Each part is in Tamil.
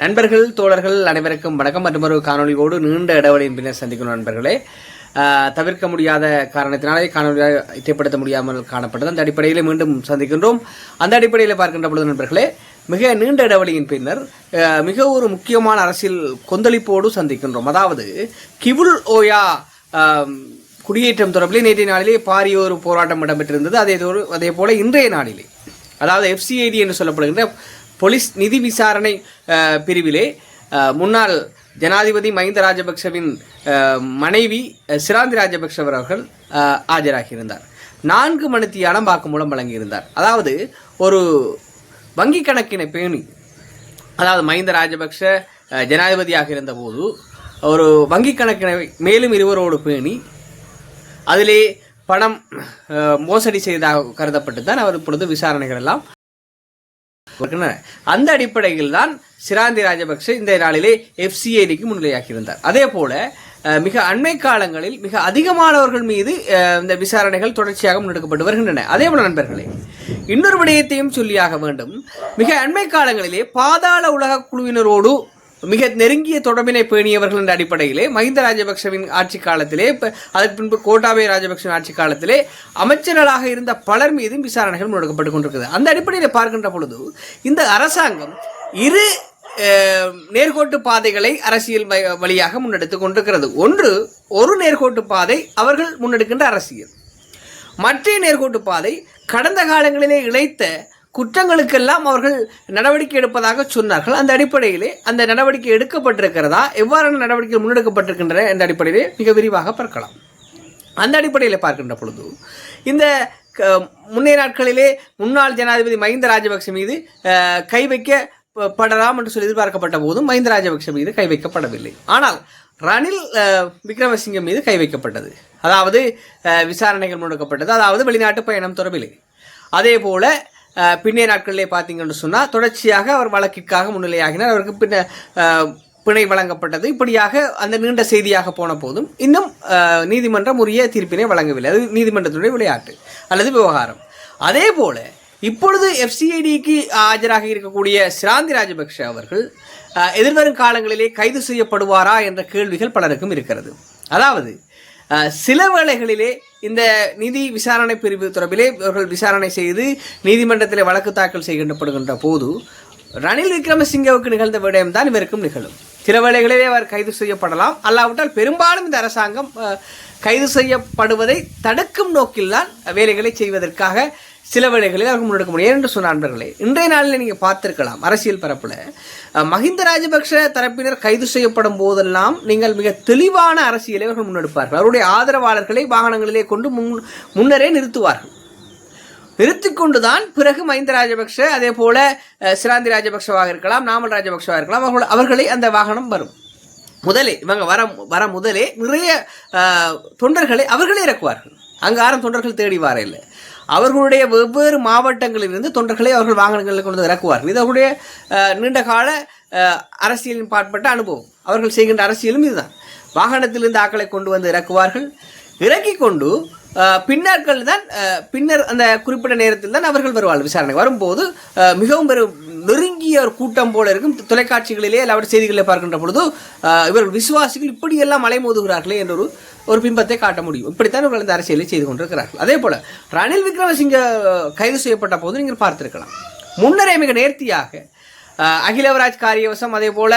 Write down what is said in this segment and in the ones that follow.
நண்பர்கள் தோழர்கள் அனைவருக்கும் வணக்கம். மற்றும் ஒரு காணொலியோடு நீண்ட இடைவெளியின் பின்னர் சந்திக்கணும் நண்பர்களே. தவிர்க்க முடியாத காரணத்தினாலே காணொலியாக இசைப்படுத்த முடியாமல் காணப்பட்டது. அந்த அடிப்படையில் மீண்டும் சந்திக்கின்றோம். அந்த அடிப்படையில் பார்க்கின்ற பொழுது நண்பர்களே மிக நீண்ட இடைவெளியின் பின்னர் மிக ஒரு முக்கியமான அரசியல் கொந்தளிப்போடு சந்திக்கின்றோம். அதாவது கிவுல் ஓயா குடியேற்றம் தொடர்பில் நேற்றைய நாளிலே பாரிய ஒரு போராட்டம் இடம்பெற்றிருந்தது. அதே அதே போல இன்றைய நாளிலே. அதாவது எஃப்சிஐடி என்று சொல்லப்படுகின்ற போலீஸ் நிதி விசாரணை பிரிவிலே முன்னாள் ஜனாதிபதி மஹிந்த ராஜபக்சவின் மனைவி சிராந்தி ராஜபக்ஷ அவர்கள் ஆஜராகியிருந்தார். நான்கு மணித்தியாலம் வாக்குமூலம் வழங்கியிருந்தார். அதாவது ஒரு வங்கி கணக்கினை பேணி அதாவது மஹிந்த ராஜபக்ஷ ஜனாதிபதியாக இருந்தபோது ஒரு வங்கி கணக்கினை மேலும் இருவரோடு பேணி அதிலே பணம் மோசடி செய்ததாக கருதப்பட்டு தான் அவர் இப்பொழுது விசாரணைகள் எல்லாம் அந்த அடிப்படையில் தான் சிராந்தி ராஜபக்சே இந்த நாளிலே எஃப்சிஐடிக்கு முன்னிலையாகியிருந்தார். அதே போல மிக அண்மை காலங்களில் மிக அதிகமானவர்கள் மீது இந்த விசாரணைகள் தொடர்ச்சியாக முன்னெடுக்கப்பட்டு வருகின்றன. அதே போல நண்பர்களே இன்னொரு விடயத்தையும் சொல்லியாக வேண்டும். மிக அண்மை காலங்களிலே பாதாள உலக குழுவினரோடு மிக நெருங்கிய தொடர்பினை பேணியவர்கள் என்ற அடிப்படையிலே மஹிந்த ராஜபக்சவின் ஆட்சி காலத்திலே அதற்கு பின்பு கோட்டாபய ராஜபக்சவின் ஆட்சி காலத்திலே அமைச்சர்களாக இருந்த பலர் மீதும் விசாரணைகள் முன்னெடுக்கப்பட்டு கொண்டிருக்கிறது அந்த அடிப்படையில் பார்க்கின்ற பொழுது இந்த அரசாங்கம் இரு நேர்கோட்டு பாதைகளை அரசியல் வழியாக முன்னெடுத்து கொண்டிருக்கிறது. ஒன்று ஒரு நேர்கோட்டு பாதை அவர்கள் முன்னெடுக்கின்ற அரசியல். மற்ற நேர்கோட்டு பாதை கடந்த காலங்களிலே இழைத்த குற்றங்களுக்கெல்லாம் அவர்கள் நடவடிக்கை எடுப்பதாக சொன்னார்கள். அந்த அடிப்படையிலே அந்த நடவடிக்கை எடுக்கப்பட்டிருக்கிறதா? எவ்வாறான நடவடிக்கைகள் முன்னெடுக்கப்பட்டிருக்கின்றன என்ற அடிப்படையிலே மிக விரிவாக பார்க்கலாம். அந்த அடிப்படையில் பார்க்கின்ற பொழுது இந்த க- முன்னைய நாட்களிலே முன்னாள் ஜனாதிபதி மஹிந்த ராஜபக்ஷ மீது கை கை வைக்கப்படலாம் என்று சொல்லி எதிர்பார்க்கப்பட்ட போதும் மஹிந்த ராஜபக்ஷ மீது கை வைக்கப்படவில்லை. ஆனால் ரணில் விக்ரமசிங்கம் மீது கை வைக்கப்பட்டது. அதாவது விசாரணைகள் முன்னெடுக்கப்பட்டது. அதாவது வெளிநாட்டு பயணம் தொடர்பிலே. அதே போல பின்னைய நாட்களிலே பார்த்தீங்கன்னு சொன்னால் தொடர்ச்சியாக அவர் வழக்கிற்காக முன்னிலையாகினார். அவருக்கு பின்ன பிணை வழங்கப்பட்டது. இப்படியாக அந்த நீண்ட செய்தியாக போன போதும் இன்னும் நீதிமன்றம் உரிய தீர்ப்பினை வழங்கவில்லை. அது நீதிமன்றத்துடைய விளையாட்டு அல்லது விவகாரம். அதே போல் இப்பொழுது எஃப்சிஐடிக்கு ஆஜராக இருக்கக்கூடிய சிராந்தி ராஜபக்ஷ அவர்கள் எதிர்வரும் காலங்களிலே கைது செய்யப்படுவாரா என்ற கேள்விகள் பலருக்கும் இருக்கிறது. அதாவது சில வேளைகளிலே இந்த நிதி விசாரணை பிரிவு தொடர்பிலே இவர்கள் விசாரணை செய்து நீதிமன்றத்தில் வழக்கு தாக்கல் செய்யப்படுகின்ற போது ரணில் விக்ரமசிங்கவுக்கு நிகழ்ந்த விடயம்தான் இவருக்கும் நிகழும். சில வேளைகளிலே அவர் கைது செய்யப்படலாம். அல்லாவிட்டால் பெரும்பாலும் இந்த அரசாங்கம் கைது செய்யப்படுவதை தடுக்கும் நோக்கில்தான் வேலைகளை செய்வதற்காக சில வேளைகளில் அவர்கள் முன்னெடுக்க முடியும். என்று சொன்ன நண்பர்களே இன்றைய நாளில் நீங்கள் பார்த்திருக்கலாம் அரசியல் பரப்பில். மஹிந்த ராஜபக்ஷ தரப்பினர் கைது செய்யப்படும் போதெல்லாம் நீங்கள் மிக தெளிவான அரசியலை அவர்கள் முன்னெடுப்பார்கள். அவருடைய ஆதரவாளர்களை வாகனங்களிலே கொண்டு முன் முன்னரே நிறுத்துவார்கள். நிறுத்திக் கொண்டுதான் பிறகு மஹிந்த ராஜபக்ஷ அதே போல சிராந்தி ராஜபக்ஷவாக இருக்கலாம் நாமல் ராஜபக்ஷவாக இருக்கலாம் அவர்கள் அவர்களை அந்த வாகனம் வரும். முதலே இவங்க வர வர முதலே நிறைய தொண்டர்களை அவர்களே இறக்குவார்கள். அங்காரம் யாரும் தொண்டர்கள் தேடி வார இல்லை அவர்களுடைய வெவ்வேறு மாவட்டங்களிலிருந்து தொண்டர்களை அவர்கள் வாகனங்களில் கொண்டு இறக்குவார்கள். இது அவர்களுடைய நீண்ட கால அரசியலின் பாற்பட்ட அனுபவம். அவர்கள் செய்கின்ற அரசியலும் இதுதான். வாகனத்திலிருந்து ஆக்களை கொண்டு வந்து இறக்குவார்கள். இறக்கி கொண்டு பின்னர்கள் தான் அஹ், பின்னர் அந்த குறிப்பிட்ட நேரத்தில் தான் அவர்கள் வருவார்கள் விசாரணை வரும்போது மிகவும் பெரும் நெருங்கிய ஒரு கூட்டம் போல இருக்கும். தொலைக்காட்சிகளிலே எல்லாவற்றை செய்திகளை பார்க்கின்ற பொழுது இவர்கள் விசுவாசிகள் இப்படியெல்லாம் அலைமோதுகிறார்களே என்ற ஒரு ஒரு பிம்பத்தை காட்ட முடியும். இப்படித்தான் இவர்கள் இந்த அரசியலை செய்து கொண்டிருக்கிறார்கள். அதே போல ரணில் விக்ரமசிங்க கைது செய்யப்பட்ட போது நீங்கள் பார்த்திருக்கலாம். முன்னரே மிக நேர்த்தியாக அகிலவராஜ் காரியவசம் அதே போல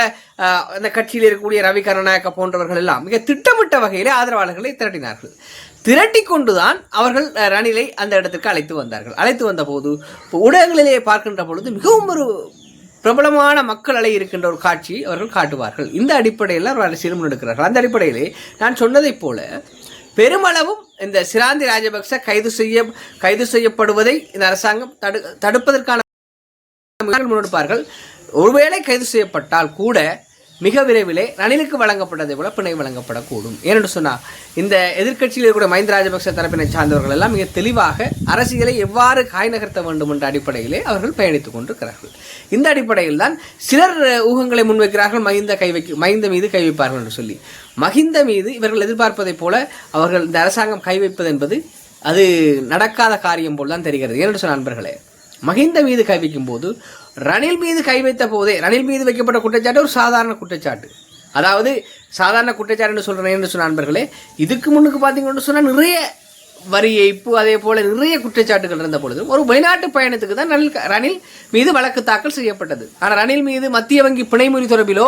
அந்த கட்சியில் இருக்கக்கூடிய ரவி கருணாயக்க போன்றவர்கள் எல்லாம் மிக திட்டமிட்ட வகையிலே ஆதரவாளர்களை திரட்டினார்கள். திரட்டி கொண்டுதான் அவர்கள் ரணிலை அந்த இடத்திற்கு அழைத்து வந்தார்கள். அழைத்து வந்த போது இப்போ ஊடகங்களிலே பார்க்கின்ற பொழுது மிகவும் ஒரு பிரபலமான மக்கள் அலை இருக்கின்ற ஒரு காட்சி அவர்கள் காட்டுவார்கள். இந்த அடிப்படையில் அவர் அரசியல் முன்னெடுக்கிறார்கள். அந்த அடிப்படையிலே நான் சொன்னதைப் போல பெருமளவும் இந்த சிராந்தி ராஜபக்ச கைது செய்ய கைது செய்யப்படுவதை இந்த அரசாங்கம் தடு தடுப்பதற்கான முன்னெடுப்பார்கள். ஒருவேளை கைது செய்யப்பட்டால் கூட மிக விரைவிலே ரணிலுக்கு வழங்கப்பட்டதை போல பிணை வழங்கப்படக்கூடும். ஏனென்று சொன்னால் இந்த எதிர்க்கட்சியில் இருக்கக்கூடிய மஹிந்த ராஜபக்ச தரப்பினை சார்ந்தவர்கள் எல்லாம் மிக தெளிவாக அரசியலை எவ்வாறு காய் நகர்த்த வேண்டும் என்ற அடிப்படையிலே அவர்கள் பயணித்துக் கொண்டிருக்கிறார்கள். இந்த அடிப்படையில் தான் சிலர் ஊகங்களை முன்வைக்கிறார்கள் மஹிந்த கை வைக்க மஹிந்த மீது கை வைப்பார்கள் என்று சொல்லி. மஹிந்த மீது இவர்கள் எதிர்பார்ப்பதைப் போல அவர்கள் இந்த அரசாங்கம் கை வைப்பது என்பது அது நடக்காத காரியம் போல் தான் தெரிகிறது. ஏனென்று சொன்ன நண்பர்களே மஹிந்த மீது கை வைக்கும் போது ரணில் மீது கை வைத்த போதே ரணில் மீது வைக்கப்பட்ட குற்றச்சாட்டு ஒரு சாதாரண குற்றச்சாட்டு. அதாவது சாதாரண குற்றச்சாட்டுன்னு சொல்கிறேன் என்று சொன்ன நண்பர்களே இதுக்கு முன்னுக்கு பார்த்தீங்கன்னு சொன்னால் நிறைய வரி ஏய்ப்பு அதே போல் நிறைய குற்றச்சாட்டுகள் இருந்த பொழுதும் ஒரு வெளிநாட்டு பயணத்துக்கு தான் ரணில் ரணில் மீது வழக்கு தாக்கல் செய்யப்பட்டது. ஆனால் ரணில் மீது மத்திய வங்கி பிணைமொழி தொடர்பிலோ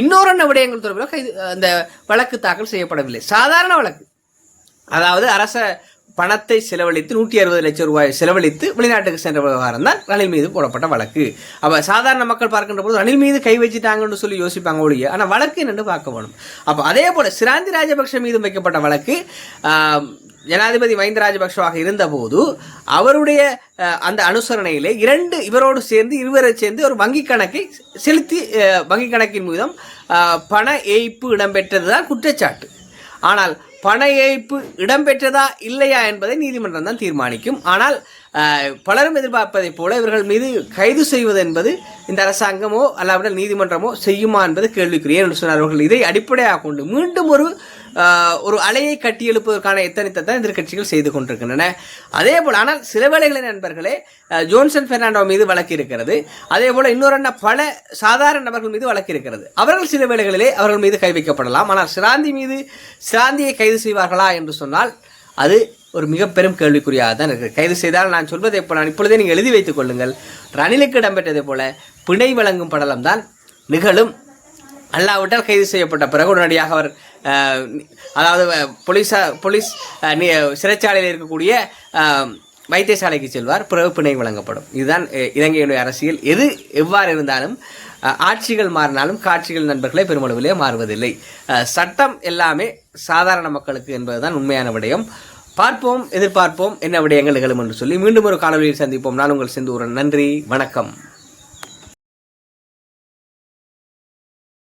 இன்னொரு விடயங்கள் தொடர்பிலோ கைது அந்த வழக்கு தாக்கல் செய்யப்படவில்லை. சாதாரண வழக்கு. அதாவது அரச பணத்தை செலவழித்து நூற்றி அறுபது லட்சம் ரூபாய் செலவழித்து வெளிநாட்டுக்கு சென்ற விவகாரம் தான் ரணில் மீது போடப்பட்ட வழக்கு. அப்போ சாதாரண மக்கள் பார்க்கின்ற போது ரணில் மீது கை வச்சுட்டாங்கன்னு சொல்லி யோசிப்பாங்க ஒழிய ஆனால் வழக்கு என்னென்னு பார்க்க வேணும். அப்போ அதே போல் சிராந்தி ராஜபக்ஷ மீது வைக்கப்பட்ட வழக்கு ஜனாதிபதி மஹிந்த ராஜபக்ஷவாக இருந்தபோது அவருடைய அந்த அனுசரணையிலே இரண்டு இவரோடு சேர்ந்து இருவரை சேர்ந்து ஒரு வங்கி கணக்கை செலுத்தி வங்கிக் வங்கி கணக்கின் மூலம் பண ஏய்ப்பு இடம்பெற்றது தான் குற்றச்சாட்டு. ஆனால் பண ஏய்ப்பு இடம்பெற்றதா இல்லையா என்பதை நீதிமன்றம் தான் தீர்மானிக்கும். ஆனால் பலரும் எதிர்பார்ப்பதைப் போல இவர்கள் மீது கைது செய்வது என்பது இந்த அரசாங்கமோ அல்லாவிட நீதிமன்றமோ செய்யுமா என்பது கேள்விக்குரிய என்று சொன்னார் அவர்கள் இதை அடிப்படையாக கொண்டு மீண்டும் ஒரு ஒரு அலையை கட்டியெழுப்பதற்கான எத்தனைத்தை தான் எதிர்க்கட்சிகள் செய்து கொண்டிருக்கின்றன. அதே போல் ஆனால் சில வேளைகளில் நண்பர்களே ஜோன்சன் பெர்னாண்டோ மீது வழக்கு இருக்கிறது. அதே போல் இன்னொரு என்ன பல சாதாரண நபர்கள் மீது வழக்கு இருக்கிறது. அவர்கள் சில வேளைகளிலே அவர்கள் மீது கை வைக்கப்படலாம். ஆனால் சிராந்தி மீது சிராந்தியை கைது செய்வார்களா என்று சொன்னால் அது ஒரு மிக பெரும் கேள்விக்குறியாக தான் இருக்குது. கைது செய்தால் நான் சொல்வதை இப்போ நான் இப்பொழுதே நீங்கள் எழுதி வைத்துக் கொள்ளுங்கள். ரணிலுக்கு இடம்பெற்றதை போல பிணை வழங்கும் படலம் தான் நிகழும் அல்லாவிட்டால் கைது செய்யப்பட்ட பிறகு உடனடியாக அவர் அதாவது போலீஸா போலீஸ் சிறைச்சாலையில் இருக்கக்கூடிய வைத்தியசாலைக்கு செல்வார். பிறகு பிணை வழங்கப்படும். இதுதான் இலங்கையினுடைய அரசியல். எது எவ்வாறு இருந்தாலும் ஆட்சிகள் மாறினாலும் காட்சிகள் நண்பர்களே பெருமளவிலே மாறுவதில்லை. சட்டம் எல்லாமே சாதாரண மக்களுக்கு என்பதுதான் உண்மையான விடயம். பார்ப்போம் எதிர்பார்ப்போம் என்ன விடயங்கள் நிகழும் என்று சொல்லி மீண்டும் ஒரு காணொலியில் சந்திப்போம். நான் உங்கள் செந்தூரன். நன்றி வணக்கம்.